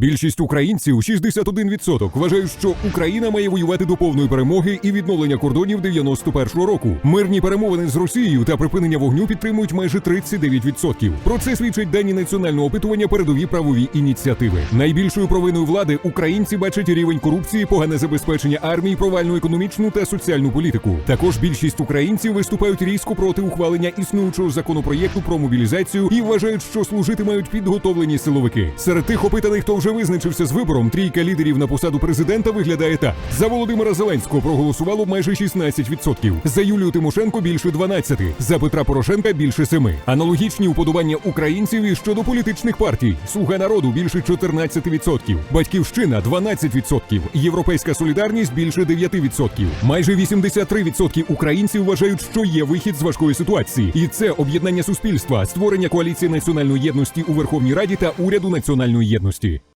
Більшість українців, 61%, вважають, що Україна має воювати до повної перемоги і відновлення кордонів 91-го року. Мирні перемовини з Росією та припинення вогню підтримують майже 39%. Про це свідчать дані національного опитування передові правові ініціативи. Найбільшою провиною влади українці бачать рівень корупції, погане забезпечення армії, провальну економічну та соціальну політику. Також більшість українців виступають різко проти ухвалення існуючого законопроєкту про мобілізацію і вважають, що служити мають підготовлені силовики. Серед тих опитаних, хто вже визначився з вибором, трійка лідерів на посаду президента виглядає так: за Володимира Зеленського проголосувало майже 16%, за Юлію Тимошенко більше 12%, за Петра Порошенка більше 7%. Аналогічні уподобання українців і щодо політичних партій: Слуга народу більше 14%, Батьківщина 12%, Європейська солідарність більше 9%. Майже 83% українців вважають, що є вихід з важкої ситуації, і це об'єднання суспільства, створення коаліції національної єдності у Верховній Раді та уряду національної єдності.